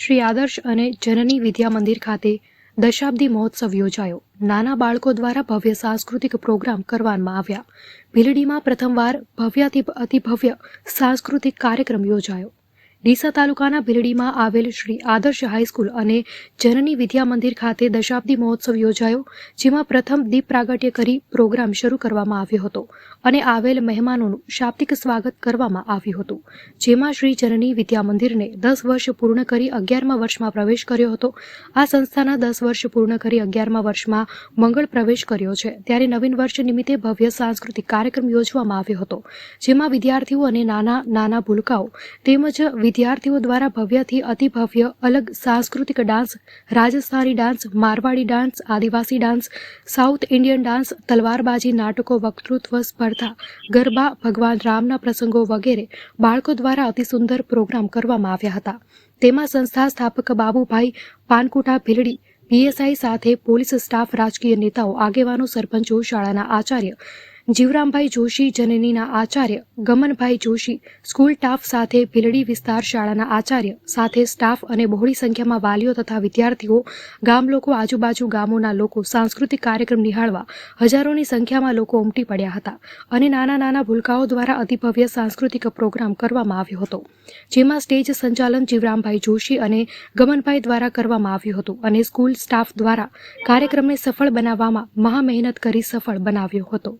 શ્રી આદર્શ અને જનની વિદ્યા મંદિર ખાતે દશાબ્દી મહોત્સવ યોજાયો. નાના બાળકો દ્વારા ભવ્ય સાંસ્કૃતિક પ્રોગ્રામ કરવામાં આવ્યા. ભીલડીમાં પ્રથમવાર ભવ્યાથી અતિભવ્ય સાંસ્કૃતિક કાર્યક્રમ યોજાયો. ડીસા તાલુકાના ભીલડીમાં આવેલ શ્રી આદર્શ હાઈસ્કૂલ અને જનની વિદ્યા મંદિર ખાતે દશાબ્દી મહોત્સવ યોજાયો, જેમાં પ્રથમ દીપ પ્રાગટ્ય કરી પ્રોગ્રામ શરૂ કરવામાં આવ્યો હતો અને આવેલ મહેમાનોનું શાબ્દિક સ્વાગત કરવામાં આવ્યું હતું, જેમાં શ્રી જનની વિદ્યા મંદિરને દસ વર્ષ પૂર્ણ કરી અગિયારમા વર્ષમાં પ્રવેશ કર્યો હતો. આ સંસ્થાના દસ વર્ષ પૂર્ણ કરી અગિયારમા વર્ષમાં મંગળ પ્રવેશ કર્યો છે. ત્યારે નવીન વર્ષ નિમિત્તે ભવ્ય સાંસ્કૃતિક કાર્યક્રમ યોજવામાં આવ્યો હતો, જેમાં વિદ્યાર્થીઓ અને નાના નાના ભૂલકાઓ તેમજ વિદ્યાર્થીઓ દ્વારા ભવ્યથી અતિભવ્ય અલગ સાંસ્કૃતિક dance, Rajasthani dance, Marwari dance, આદિવાસી ડાન્સ, સાઉથ ઇન્ડિયન ડાન્સ, તલવારબાજી, નાટકો, વક્તૃત્વ, સ્પર્ધા, ગરબા, ભગવાન રામના પ્રસંગો વગેરે બાળકો દ્વારા અતિ સુંદર પ્રોગ્રામ કરવામાં આવ્યા હતા. તેમાં સંસ્થા સ્થાપક બાબુભાઈ પાનકુટા ભીલડી, પીએસઆઈ સાથે પોલીસ સ્ટાફ, રાજકીય નેતાઓ, આગેવાનો, સરપંચો, શાળાના આચાર્ય જીવરામભાઈ જોશી, જનનીના આચાર્ય, ગમનભાઈ જોશી, સ્કૂલ સ્ટાફ સાથે ભીલડી વિસ્તાર શાળાના આચાર્ય, સાથે સ્ટાફ અને બહોળી સંખ્યામાં વાલીઓ તથા વિદ્યાર્થીઓ, ગામ લોકો, આજુબાજુ ગામોના લોકો, સાંસ્કૃતિક કાર્યક્રમ નિહાળવા હજારોની સંખ્યામાં લોકો ઉમટી પડ્યા હતા અને નાના નાના ભૂલકાઓ દ્વારા અતિભવ્ય સાંસ્કૃતિક પ્રોગ્રામ કરવામાં આવ્યો હતો, જેમાં સ્ટેજ સંચાલન જીવરામભાઈ જોશી અને ગમનભાઈ દ્વારા કરવામાં આવ્યું હતું અને સ્કૂલ સ્ટાફ દ્વારા કાર્યક્રમને સફળ બનાવવામાં મહા મહેનત કરી સફળ બનાવ્યો હતો.